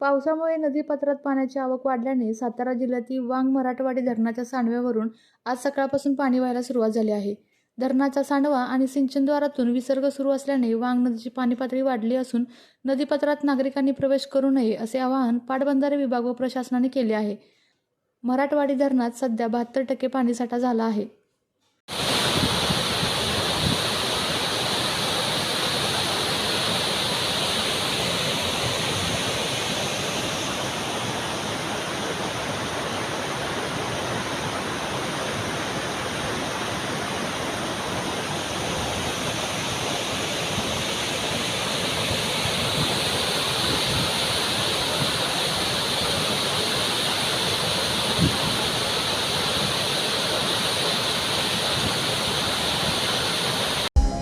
पावसामुळे नदीपात्रात पाण्याची आवक वाढल्याने सातारा जिल्ह्यातील वांग मराठवाडी धरणाच्या सांडव्यावरून आज सकाळपासून पाणी व्हायला सुरुवात झाली आहे. धरणाचा सांडवा आणि सिंचनद्वारातून विसर्ग सुरू असल्याने वांग नदीची पाणी पातळी वाढली असून नदीपात्रात नागरिकांनी प्रवेश करू नये असे आवाहन पाटबंधारे विभाग व प्रशासनाने केले आहे. मराठवाडी धरणात सध्या बहात्तर टक्के पाणीसाठा झाला आहे.